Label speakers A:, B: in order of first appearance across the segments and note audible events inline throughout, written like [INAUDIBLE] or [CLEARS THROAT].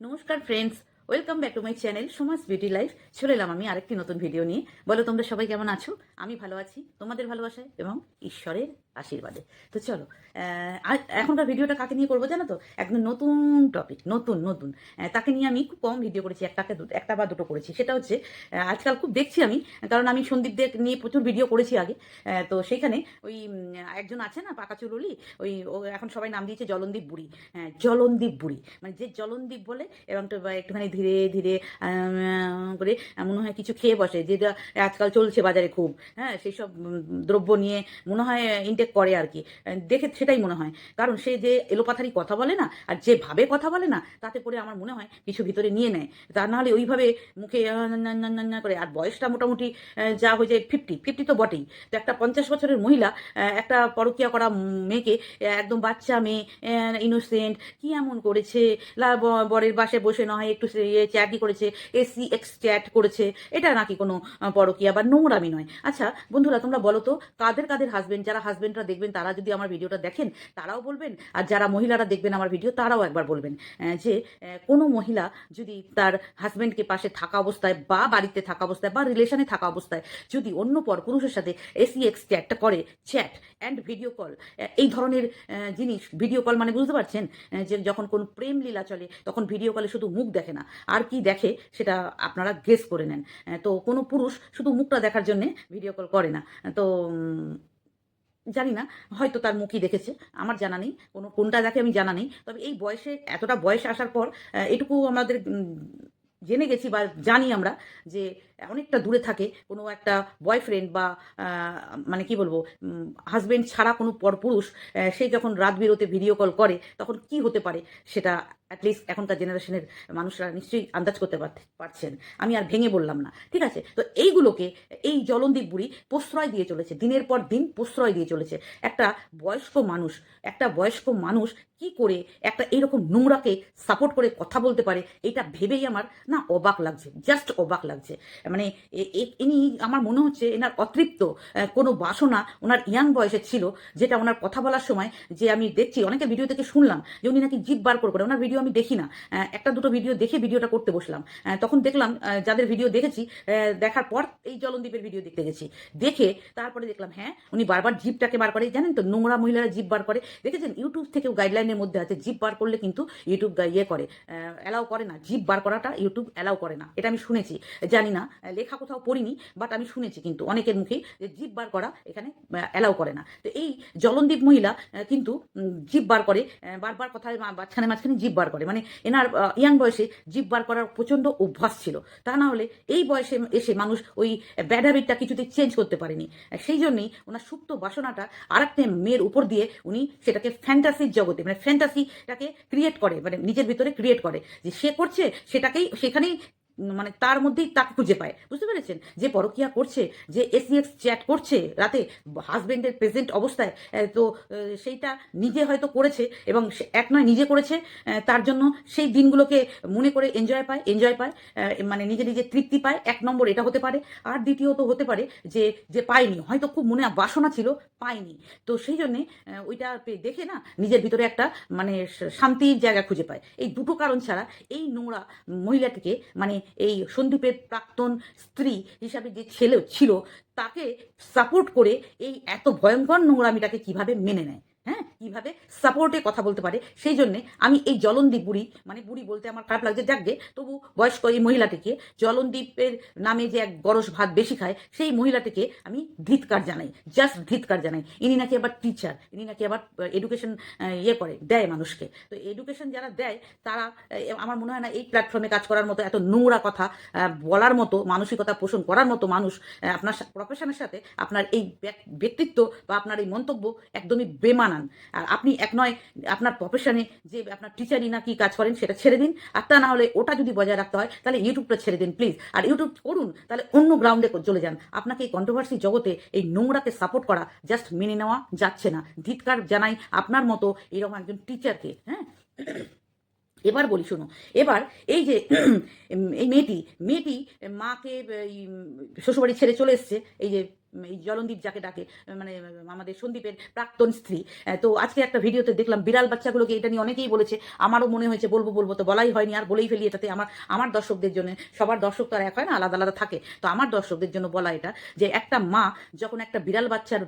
A: নমস্কার friends welcome back to my channel Samaj beauty life চলে এলাম আমি আরেকটি নতুন ভিডিও নিয়ে। বলো, তোমরা সবাই কেমন আছো? আমি ভালো আছি। তোমাদের ভালোবাসায় এবং ঈশ্বরের আশীর্বাদে। তো চলো এখনকার ভিডিওটা কাকে নিয়ে করব জানো তো? একদম নতুন টপিক নতুন নতুন। তাকে নিয়ে আমি খুব কম ভিডিও করেছি, একটাকে একটা বা দুটো করেছি। সেটা হচ্ছে আজকাল খুব দেখছি আমি, কারণ আমি সন্দীপদের নিয়ে প্রচুর ভিডিও করেছি আগে। তো সেইখানে ওই একজন আছে না, পাকা চুলুলি, ওই এখন সবাই নাম দিয়েছে জলনদীপ বুড়ি। হ্যাঁ জলনদীপ বুড়ি। মানে যে জলনদীপ বলে এবং একটুখানি ধীরে ধীরে করে মনে হয় কিছু খেয়ে বসে যেটা আজকাল চলছে বাজারে খুব হ্যাঁ সেই সব দ্রব্য নিয়ে মনে হয় ইনটেক করে আর কি। দেখে সেটাই মনে হয়। কারণ সে যে এলোপাথারি কথা বলে না আর যেভাবে কথা বলে না তাতে করে আমার মনে হয় কিছু ভিতরে নিয়ে নেয়। তা নাহলে ওইভাবে মুখে না, না, না, না, না করে আর বয়সটা মোটামুটি যা হয়ে যায় ফিফটি ফিফটি তো বটেই। তো একটা পঞ্চাশ বছরের মহিলা একটা পরকিয়া করা মেয়েকে একদম বাচ্চা মেয়ে ইনোসেন্ট কি এমন করেছে? বরের বাসে বসে নয় একটু সে ইয়ে চ্যাটই করেছে এসি এক্স চ্যাট করেছে, এটা নাকি কোনো পরকীয়া বা নোংরামি নয়। আচ্ছা বন্ধুরা, তোমরা বলো তো, কাদের কাদের হাজবেন্ড যারা হাজবেন্ডরা দেখবেন, তারা যদি আমার ভিডিওটা দেখেন, তারাও বলবেন? আর যারা মহিলারা দেখবেন আমার ভিডিও, তারাও একবার বলবেন যে কোনো মহিলা যদি তার হাজবেন্ডকে পাশে থাকা অবস্থায় বা বাড়িতে থাকা অবস্থায় বা রিলেশনে থাকা অবস্থায় যদি অন্য পর পুরুষের সাথে এসি এক্স চ্যাটটা করে, চ্যাট অ্যান্ড ভিডিও কল এই ধরনের জিনিস ভিডিও কল মানে বুঝতে পারছেন? যে, যখন কোন প্রেম লীলা চলে, তখন ভিডিও কলে শুধু মুখ দেখে না। আর কি দেখে সেটা আপনারা গেস করে নেন। তো কোনো পুরুষ শুধু মুখটা দেখার জন্য ভিডিও কল করে না। তো জানি না, হয়তো তার মুখই দেখেছে। আমার জানা নেই, কোনো, কোনটা দেখে আমি জানা নেই। তবে এই বয়সে, এতটা বয়স আসার পর এটুকু আমাদের জেনে গেছি বা জানি আমরা যে অনেকটা দূরে থাকে কোনো একটা বয়ফ্রেন্ড বা মানে কি বলব হাজব্যান্ড ছাড়া কোনো পরপুরুষ সে যখন রাত বিরতে ভিডিও কল করে, তখন কি হতে পারে সেটা অ্যাটলিস্ট এখনকার জেনারেশনের মানুষরা নিশ্চয়ই আন্দাজ করতে পারছেন। আমি আর ভেঙে বললাম না, ঠিক আছে? তো এইগুলোকে, এই জলনদীপ বুড়ি প্রশ্রয় দিয়ে চলেছে, দিনের পর দিন প্রশ্রয় দিয়ে চলেছে। একটা বয়স্ক মানুষ, একটা বয়স্ক মানুষ কি করে একটা এরকম নোংরাকে সাপোর্ট করে কথা বলতে পারে, এটা ভেবেই আমার না অবাক লাগছে জাস্ট অবাক লাগছে। মানে ইনি, আমার মনে হচ্ছে এনার অতৃপ্ত কোনো বাসনা ওনার ইয়াং বয়সে ছিল, যেটা ওনার কথা বলার সময় যে আমি দেখছি অনেকে ভিডিও থেকে শুনলাম যে উনি নাকি জিভ বার করে ওনার ভিডিও আমি দেখি না। একটা দুটো ভিডিও দেখে ভিডিওটা করতে বসলাম। তখন দেখলাম যাদের ভিডিও দেখেছি দেখার পর এই জলনদীপের ভিডিও দেখতে গেছি। দেখে তারপরে দেখলাম হ্যাঁ উনি বারবার জিভটাকে বার করে, জানেন তো, নোংরা মহিলারা জিভ বার করে। দেখেছেন, ইউটিউব থেকেও গাইডলাইনের মধ্যে আছে জিভ বার করলে কিন্তু ইউটিউব ইয়ে করে। অ্যালাউ করে না জিভ বার করাটা ইউটিউব অ্যালাউ করে না। এটা আমি শুনেছি। জানি না লেখা কোথাও পড়িনি বাট আমি শুনেছি কিন্তু অনেকের মুখেই যে জিভ বার করা এখানে অ্যালাউ করে না। তো এই জলনদীপ মহিলা কিন্তু জিভ বার করে বারবার কথায় মা- মাঝখানে মাঝখানে জিভ বার করে। মানে এনার ইয়াং বয়সে জিভ বার করার প্রচণ্ড অভ্যাস ছিল। তা না হলে এই বয়সে এসে মানুষ ওই ব্যাড হ্যাবিটটা কিছুতে চেঞ্জ করতে পারেনি। সেই জন্যই ওনার সুপ্ত বাসনাটা আরেকটা মেয়ের উপর দিয়ে উনি সেটাকে ফ্যান্টাসির জগতে মানে ফ্যান্টাসিটাকে ক্রিয়েট করে মানে নিজের ভিতরে ক্রিয়েট করে। যে সে করছে সেটাকেই, সেখানেই মানে তার মধ্যেই তাকে খুঁজে পায়। বুঝতে পেরেছেন? যে পরকিয়া করছে, যে এসিএক্স চ্যাট করছে রাতে হাজবেন্ডের প্রেজেন্ট অবস্থায় তো সেইটা নিজে হয়তো করেছে এবং এক নয় নিজে করেছে তার জন্য সেই দিনগুলোকে মনে করে এনজয় পায় এনজয় পায় মানে নিজে নিজে তৃপ্তি পায়, এক নম্বর এটা হতে পারে। আর দ্বিতীয়ত হতে পারে যে যে পায়নি, হয়তো খুব মনে বাসনা ছিল, পায়নি। তো সেই জন্যে ওইটা দেখে না নিজের ভিতরে একটা মানে শান্তির জায়গা খুঁজে পায়। এই দুটো কারণ ছাড়া এই নোংরা মহিলাটিকে মানে এই সন্দীপের প্রাক্তন স্ত্রী হিসাবে যে ছেলে ছিল, তাকে সাপোর্ট করে এই এত ভয়ঙ্কর নোংরামিটাকে কীভাবে মেনে নেয়? হ্যাঁ? কীভাবে সাপোর্টে কথা বলতে পারে? সেই জন্যে আমি এই জলনদীপ বুড়ি মানে বুড়ি বলতে আমার খারাপ লাগছে, যাকগে, তবু বয়স্ক এই মহিলাটিকে জলনদীপের নামে যে এক গরস ভাত বেশি খায়, সেই মহিলাটিকে আমি ধিৎকার জানাই জাস্ট ধিৎকার জানাই। ইনি নাকি আবার টিচার ইনি নাকি আবার এডুকেশন ইয়ে করে, দেয় মানুষকে। তো এডুকেশন যারা দেয়, তারা আমার মনে হয় না এই প্ল্যাটফর্মে কাজ করার মতো, এত নোংরা কথা বলার মতো, মানসিকতা পোষণ করার মতো মানুষ আপনার প্রফেশনের সাথে আপনার এই ব্যক- ব্যক্তিত্ব বা আপনার এই মন্তব্য একদমই বেমানান আর আপনি এক নয়, আপনার প্রফেশনে যে আপনার টিচারই না কি কাজ করেন সেটা ছেড়ে দিন। আর তা না হলে ওটা যদি বজায় রাখতে হয়, তাহলে ইউটিউবটা ছেড়ে দিন প্লিজ আর ইউটিউব করুন, তাহলে অন্য গ্রাউন্ডে চলে যান। আপনাকে এই কন্ট্রোভার্সি জগতে এই নোংরাকে সাপোর্ট করা জাস্ট মেনে নেওয়া যাচ্ছে না। ধিৎকার জানাই আপনার মতো এরকম একজন টিচারকে হ্যাঁ? এবার বলি শোনো এবার এই যে এই মেয়েটি মেয়েটি মাকে শ্বশুরবাড়ি ছেড়ে চলে এসছে। এই যে এই জলনদীপ যাকে ডাকে মানে আমাদের সন্দীপের প্রাক্তন স্ত্রী। তো আজকে একটা ভিডিওতে দেখলাম বিড়াল বাচ্চাগুলোকে এটা নিয়ে অনেকেই বলেছে, আমারও মনে হয়েছে বলব বলব, তো বলাই হয়নি, আর বলেই ফেলি এটাতে, আমার আমার দর্শকদের জন্য, সবার দর্শক তো আর এক হয় না, আলাদা আলাদা থাকে। তো আমার দর্শকদের জন্য বলা এটা যে, একটা মা যখন একটা বিড়াল বাচ্চার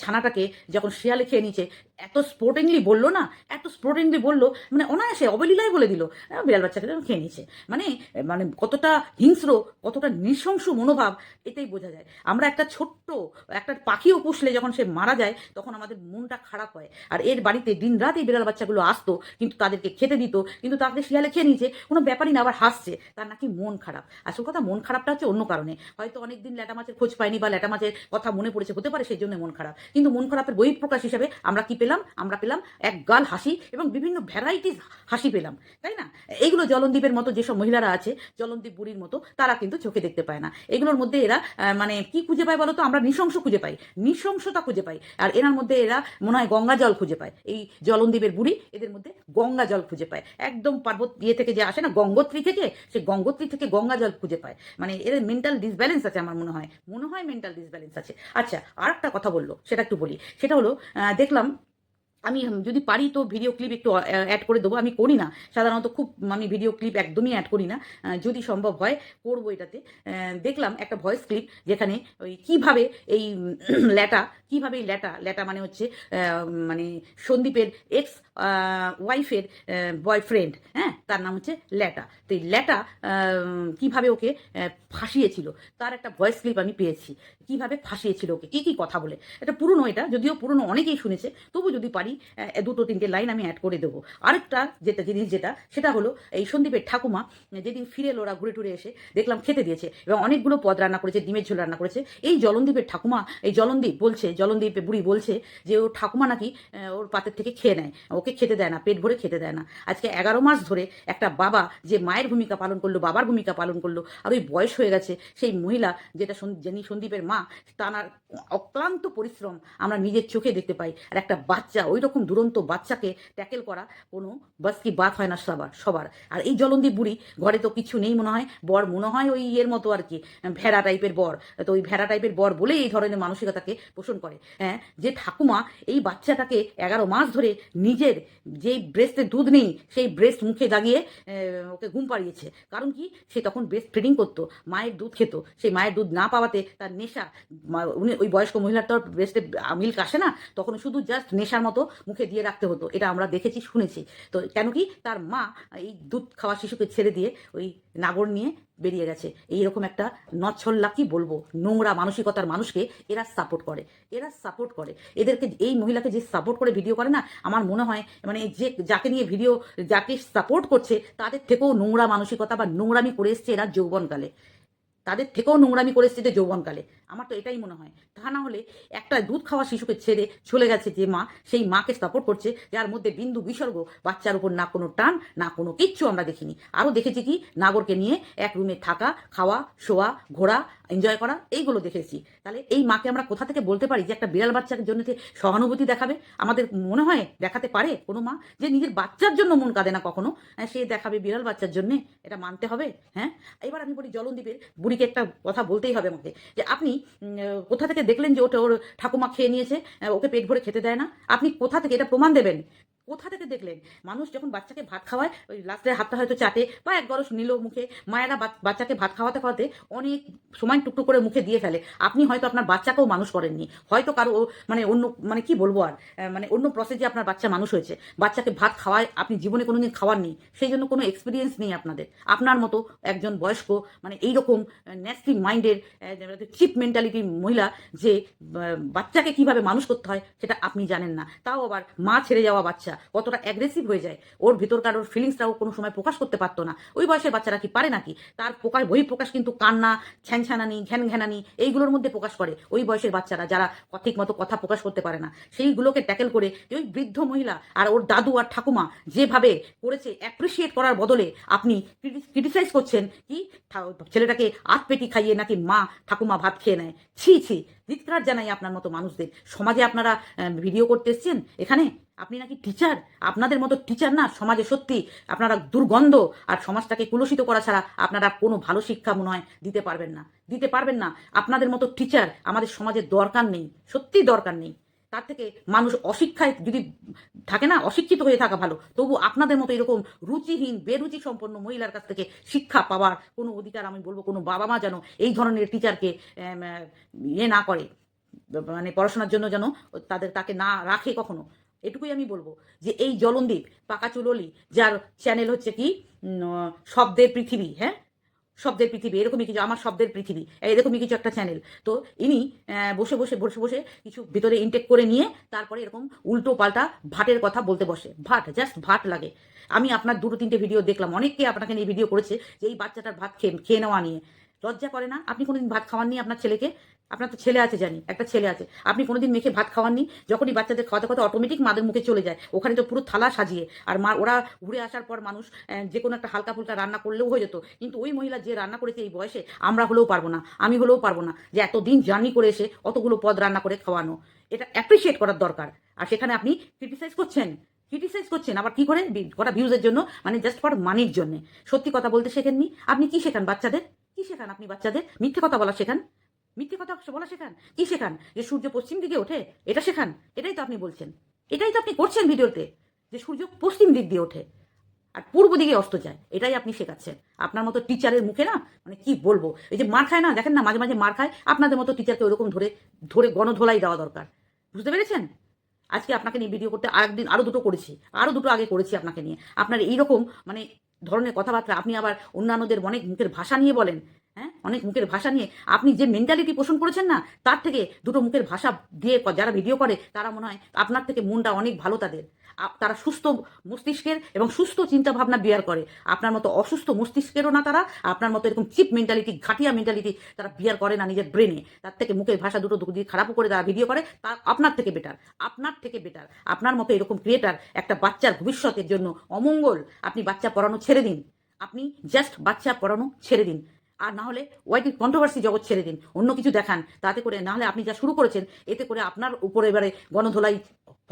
A: ছানাটাকে যখন শিয়ালে খেয়ে নিচ্ছে এত স্পোর্টিংলি বলল না, এত স্পোর্টিংলি বলল মানে অনায়াসে অবলীলায় বলে দিল বিড়াল বাচ্চাকে যখন খেয়ে নিচ্ছে মানে মানে কতটা হিংস্র, কতটা নৃশংস মনোভাব এটাই বোঝা যায়। আমরা একটা ছোট্ট একটা পাখিও পুষলে যখন সে মারা যায়, তখন আমাদের মনটা খারাপ হয়। আর এর বাড়িতে দিন রাত এই বিড়াল বাচ্চাগুলো আসতো, কিন্তু তাদেরকে খেতে দিত, কিন্তু তাদের শিয়ালে খেয়ে নিয়েছে, কোনো ব্যাপারই না, আবার হাসছে। তার নাকি মন খারাপ। আসল কথা, মন খারাপটা হচ্ছে অন্য কারণে। হয়তো অনেকদিন ল্যাটা মাছের খোঁজ পায়নি বা ল্যাটা মাছের কথা মনে পড়েছে, হতে পারে সেই জন্য মন খারাপ। কিন্তু মন খারাপের বহিঃপ্রকাশ হিসেবে আমরা কি পেলাম? আমরা পেলাম এক গাল হাসি এবং বিভিন্ন ভ্যারাইটিস হাসি পেলাম, তাই না? এইগুলো জলনদীপের মতো যেসব মহিলারা আছে, জলনদীপ বুড়ির মতো, তারা কিন্তু চোখে দেখতে পায় না। এগুলোর মধ্যে এরা মানে কি খুঁজে পায় বলতো, আমরা নৃশংস খুঁজে পাই। নৃশংসতা খুঁজে পাই। আর এনার মধ্যে এরা মনে হয় গঙ্গা জল খুঁজে পায়। এই জলনদ্বীপের বুড়ি এদের মধ্যে গঙ্গা জল খুঁজে পায়। একদম পার্বত ইয়ে থেকে যে আসে না, গঙ্গোত্রী থেকে, সে গঙ্গোত্রী থেকে গঙ্গা জল খুঁজে পায়। মানে এদের মেন্টাল ডিসব্যালেন্স আছে আমার মনে হয়। মনে হয় মেন্টাল ডিসব্যালেন্স আছে। আচ্ছা আর একটা কথা বলল, সেটা একটু বলি। সেটা হলো দেখলাম আমি যদি পারি তো ভিডিও ক্লিপ একটু অ্যাড করে দেবো। আমি করি না। সাধারণত খুব, আমি ভিডিও ক্লিপ একদমই অ্যাড করি না। যদি সম্ভব হয়, করব এটাতে। দেখলাম একটা ভয়েস ক্লিপ যেখানে ওই কীভাবে এই [CLEARS THROAT] ল্যাটা, কীভাবে এই ল্যাটা ল্যাটা মানে হচ্ছে মানে সন্দীপের এক্স ওয়াইফের বয়ফ্রেন্ড হ্যাঁ? তার নাম হচ্ছে ল্যাটা। তো এই ল্যাটা কীভাবে ওকে ফাঁসিয়েছিল? তার একটা ভয়েস ক্লিপ আমি পেয়েছি। কীভাবে ফাঁসিয়েছিল ওকে? কী কী কথা বলে? এটা পুরনো এটা, যদিও পুরনো অনেকেই শুনেছে। তবু যদি পারি দুটো, তিনটে লাইন আমি অ্যাড করে দেবো। আরেকটা যেটা, জিনিস যেটা, সেটা হলো এই সন্দীপের ঠাকুমা, যেদিন ফিরে এলো ওরা ঘুরে টুরে এসে দেখলাম খেতে দিয়েছে এবং অনেকগুলো পদ রান্না করেছে, ডিমের ঝোল রান্না করেছে। এই জলনদীপের ঠাকুমা, এই জলনদীপ বলছে জলনদীপ বুড়ি বলছে যে ও ঠাকুমা নাকি ওর পাতের থেকে খেয়ে নেয়। ওকে খেতে দেয় না, পেট ভরে খেতে দেয় না। আজকে এগারো মাস ধরে একটা বাবা যে মায়ের ভূমিকা পালন করল, বাবার ভূমিকা পালন করল, আর ওই বয়স হয়ে গেছে, সেই মহিলা যেটা যিনি সন্দীপের মা, তার অক্লান্ত পরিশ্রম আমরা নিজের চোখে দেখতে পাই। আর একটা বাচ্চা, ওই রকম দুরন্ত বাচ্চাকে ট্যাকেল করা কোনো বাস কি বাত হয় না সবার সবার। আর এই জলন্দি বুড়ি, ঘরে তো কিছু নেই মনে হয়, বর মনে হয় ওই ইয়ের মতো আর কি ভেড়া টাইপের বর। তো ওই ভেড়া টাইপের বর বলেই এই ধরনের মানসিকতাকে পোষণ করে। হ্যাঁ যে ঠাকুমা এই বাচ্চাটাকে এগারো মাস ধরে নিজের যেই ব্রেস্টে দুধ নেই, সেই ব্রেস্ট মুখে জাগিয়ে ওকে ঘুম পাড়িয়েছে। কারণ কি? সে তখন ব্রেস্ট ফিডিং করতো, মায়ের দুধ খেত। সেই মায়ের দুধ না পাওয়াতে তার নেশা উনি ওই বয়স্ক মহিলার তো আর ব্রেস্টে মিল্ক আসে না, তখন শুধু জাস্ট নেশার মতো মুখে দিয়ে রাখতে হতো। এটা আমরা দেখেছি, শুনেছি। তো কেন কি? তার মা এই দুধ খাওয়া শিশুকে ছেড়ে দিয়ে ওই নাগর নিয়ে বেরিয়ে গেছে। এইরকম একটা নছল্লা কি বলব? নোংরা মানসিকতার মানুষকে এরা সাপোর্ট করে। এরা সাপোর্ট করে। এদেরকে এই মহিলাকে যে সাপোর্ট করে ভিডিও করে না, আমার মনে হয় মানে যে যাকে নিয়ে ভিডিও যাকে সাপোর্ট করছে, তাদের থেকেও নোংরা মানসিকতা বা নোংরামি করে এসছে এরা যৌবনকালে। তাদের থেকেও নোংরামি করে এসছে যে যৌবনকালে। আমার তো এটাই মনে হয়। তা না হলে একটা দুধ খাওয়া শিশুকে ছেড়ে চলে গেছে যে মা, সেই মাকে সাপোর্ট করছে, যার মধ্যে বিন্দু বিসর্গ বাচ্চার উপর না কোনো টান, না কোনো কিচ্ছু আমরা দেখিনি। আরও দেখেছি কি, নাগরকে নিয়ে এক রুমে থাকা, খাওয়া, শোয়া, ঘোরা এনজয় করা, এইগুলো দেখেছি। তাহলে এই মাকে আমরা কোথা থেকে বলতে পারি যে একটা বিড়াল বাচ্চার জন্য যে সহানুভূতি দেখাবে? আমাদের মনে হয় দেখাতে পারে কোনো মা যে নিজের বাচ্চার জন্য মন কাঁদে না কখনো। সে দেখাবে বিড়াল বাচ্চার জন্য, এটা মানতে হবে হ্যাঁ? এবার আমি বলি জলনদীপের বুড়িকে একটা কথা বলতেই হবে আমাকে, যে আপনি কোথা থেকে দেখলেন যে ওটা ওর ঠাকুমা খেয়ে নিয়েছে ওকে পেট ভরে খেতে দেয় না? আপনি কোথা থেকে এটা প্রমাণ দেবেন? কোথা থেকে দেখলেন? মানুষ যখন বাচ্চাকে ভাত খাওয়ায়, ওই লাস্টের হাতটা হয়তো চাটে বা এক গরস নিল মুখে, মায়েরা বাচ্চাকে ভাত খাওয়াতে খাওয়াতে অনেক সময় টুকটুক করে মুখে দিয়ে ফেলে। আপনি হয়তো আপনার বাচ্চাকেও মানুষ করেননি। হয়তো কারও মানে অন্য মানে কি বলব আর মানে অন্য প্রসেসে আপনার বাচ্চা মানুষ হয়েছে। বাচ্চাকে ভাত খাওয়ায় আপনি জীবনে কোনোদিন খাওয়াননি। সেই জন্য কোনো এক্সপিরিয়েন্স নেই আপনাদের। আপনার মতো একজন বয়স্ক মানে এইরকম ন্যাস্টি মাইন্ডের চিপ মেন্টালিটি মহিলা যে বাচ্চাকে কীভাবে মানুষ করতে হয়, সেটা আপনি জানেন না। তাও আবার মা ছেড়ে যাওয়া বাচ্চা কতটা অ্যাগ্রেসিভ হয়ে যায়, ওর ভিতরকার ওর ফিলিংসটাও কোনো সময় প্রকাশ করতে পারতো না। ওই বয়সের বাচ্চারা কি পারে নাকি? তার প্রকাশ বহিঃপ্রকাশ কিন্তু কান্না, ছ্যানছ্যানানি ঘ্যান ঘ্যানানি এইগুলোর মধ্যে প্রকাশ করে ওই বয়সের বাচ্চারা যারা ঠিক মতো কথা প্রকাশ করতে পারে না। সেইগুলোকে ট্যাকেল করে ওই বৃদ্ধ মহিলা আর ওর দাদু আর ঠাকুমা যেভাবে করেছে অ্যাপ্রিসিয়েট করার বদলে আপনি ক্রিটিসাইজ করছেন কি? ছেলেটাকে আট পেটি খাইয়ে নাকি মা, ঠাকুমা ভাত খেয়ে নেয়। ছি ছি, ধিৎকার জানাই আপনার মতো মানুষদের। সমাজে আপনারা ভিডিও করতে এসছেন এখানে? আপনি নাকি টিচার আপনাদের মতো টিচার না? সমাজে সত্যি আপনারা দুর্গন্ধ আর সমাজটাকে কুলসিত করা ছাড়া আপনারা কোনো ভালো শিক্ষা মনে হয় দিতে পারবেন না। দিতে পারবেন না। আপনাদের মতো টিচার আমাদের সমাজে দরকার নেই। সত্যি দরকার নেই। তার থেকে মানুষ অশিক্ষায় যদি থাকে না, অশিক্ষিত হয়ে থাকা ভালো। তবু আপনাদের মতো এরকম রুচিহীন বেরুচি সম্পন্ন মহিলার কাছ থেকে শিক্ষা পাওয়ার কোনো অধিকার আমি বলব কোনো বাবা মা যেন এই ধরনের টিচারকে ইয়ে না করে। মানে পড়াশোনার জন্য যেন তাদের, তাকে না রাখে কখনো। এটুকুই আমি বলব যে এই জলনদীপ পাকা চুললি যার চ্যানেল হচ্ছে কি শব্দের পৃথিবী হ্যাঁ? শব্দের পৃথিবী, এরকমই কিছু, আমার শব্দের পৃথিবী এরকমই কিছু একটা চ্যানেল তো ইনি বসে বসে বসে বসে কিছু ভিতরে ইনটেক করে নিয়ে তারপরে এরকম উল্টো পাল্টা ভাটের কথা বলতে বসে। ভাট জাস্ট ভাট লাগে। আমি আপনার দুটো তিনটে ভিডিও দেখলাম। অনেককে আপনাকে নিয়ে ভিডিও করেছে যে এই বাচ্চাটার ভাত খেয়ে খেয়ে নেওয়া নিয়ে। লজ্জা করে না? আপনি কোনোদিন ভাত খাওয়াননি আপনার ছেলেকে? আপনার তো ছেলে আছে, জানি। একটা ছেলে আছে। আপনি কোনোদিন মেখে ভাত খাওয়াননি? যখনই বাচ্চাদের খাওয়াতে খাওয়াতে অটোমেটিক মাদের মুখে চলে যায়। ওখানে তো পুরো থালা সাজিয়ে। আর মা, ওরা ঘুরে আসার পর মানুষ যে কোনো একটা হালকা ফুলকা রান্না করলেও হয়ে যেত। কিন্তু ওই মহিলা যে রান্না করেছে এই বয়সে, আমরা হলেও পারব না। আমি হলেও পারব না যে এতদিন জার্নি করে এসে অতগুলো পদ রান্না করে খাওয়ানো। এটা অ্যাপ্রিসিয়েট করার দরকার। আর সেখানে আপনি ক্রিটিসাইজ করছেন। ক্রিটিসাইজ করছেন। আবার কি করে কটা ভিউজের জন্য মানে জাস্ট ফর মানির জন্য। সত্যি কথা বলতে শেখেননি? আপনি কি শেখান বাচ্চাদের? কি শেখান আপনি বাচ্চাদের? মিথ্যে কথা বলা শেখান? মিথ্যে কথা বলা শেখান? কি শেখান? যে সূর্য পশ্চিম দিকে ওঠে, এটা শেখান? এটাই তো আপনি বলছেন। এটাই তো আপনি করছেন ভিডিওতে, যে সূর্য পশ্চিম দিক দিয়ে ওঠে আর পূর্ব দিকে অস্ত যায়। এটাই আপনি শেখাচ্ছেন। আপনার মতো টিচারের মুখে না মানে কি বলব? এই যে মার খায় না, দেখেন না, মাঝে মাঝে মার খায়, আপনাদের মতো টিচারকে ওরকম ধরে ধরে গণধোলাই দেওয়া দরকার। বুঝতে পেরেছেন? আজকে আপনাকে নিয়ে ভিডিও করতে আরেকদিন আরও দুটো করেছি আরও দুটো আগে করেছি আপনাকে নিয়ে। আপনার এইরকম মানে ধরনের কথাবার্তা আপনি আবার অন্যান্যদের অনেক মুখের ভাষা নিয়ে বলেন হ্যাঁ? অনেক মুখের ভাষা নিয়ে আপনি যে মেন্টালিটি পোষণ করেছেন না, তার থেকে দুটো মুখের ভাষা দিয়ে যারা ভিডিও করে, তারা মনে হয় আপনার থেকে মনটা অনেক ভালো তাদের। তারা সুস্থ মস্তিষ্কের এবং সুস্থ চিন্তা ভাবনা বিয়ার করে। আপনার মতো অসুস্থ মস্তিষ্কেরও না তারা, আপনার মতো এরকম চিপ মেন্টালিটি ঘাটিয়া মেন্টালিটি তারা বিয়ার করে না নিজের ব্রেনে তার থেকে মুখের ভাষা দুটো দুটো দিয়ে খারাপও করে তারা ভিডিও করে, তা আপনার থেকে বেটার আপনার থেকে বেটার আপনার মতো এরকম ক্রিয়েটার একটা বাচ্চার ভবিষ্যতের জন্য অমঙ্গল আপনি বাচ্চা পড়ানো ছেড়ে দিন। আপনি জাস্ট বাচ্চা পড়ানো ছেড়ে দিন। আর না হলে ওয়াইটি কন্ট্রোভার্সি জগৎ ছেড়ে দিন, অন্য কিছু দেখান। তাতে করে না হলে আপনি যা শুরু করেছেন, এতে করে আপনার উপরে এবারে গণধোলাই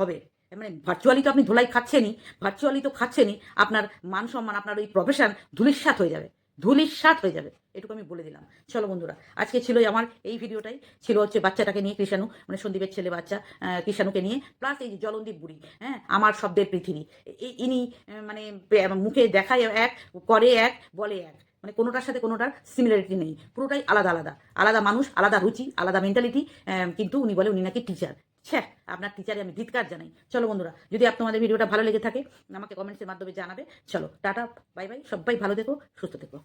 A: হবে। মানে ভার্চুয়ালি তো আপনি ধোলাই খাচ্ছেনই ভার্চুয়ালি তো খাচ্ছেনই, আপনার মান সম্মান, আপনার ওই প্রফেশন ধুলিস্বাত হয়ে যাবে, ধুলিস্বাত হয়ে যাবে, এটুকু আমি বলে দিলাম। চলো বন্ধুরা, আজকে ছিল আমার এই ভিডিওটাই, ছিল হচ্ছে বাচ্চাটাকে নিয়ে কৃষাণু মানে সন্দীপের ছেলে বাচ্চা কৃষাণুকে নিয়ে প্লাস এই যে জলন্দীপ বুড়ি হ্যাঁ আমার শব্দের পৃথিবী। ইনি মানে মুখে দেখায় এক, করে এক, বলে এক। মানে কোনোটার সাথে কোনোটার সিমিলারিটি নেই। পুরোটাই আলাদা আলাদা। আলাদা মানুষ, আলাদা রুচি, আলাদা মেন্টালিটি কিন্তু উনি বলে উনি নাকি টিচার ছ্যাঁ, আপনার টিচারে আমি ধিৎকার জানাই। চলো বন্ধুরা, যদি আপনাদের ভিডিওটা ভালো লেগে থাকে, আমাকে কমেন্টসের মাধ্যমে জানাবে। চলো, টাটা বাই বাই সবাই ভালো দেখো সুস্থ থেকো।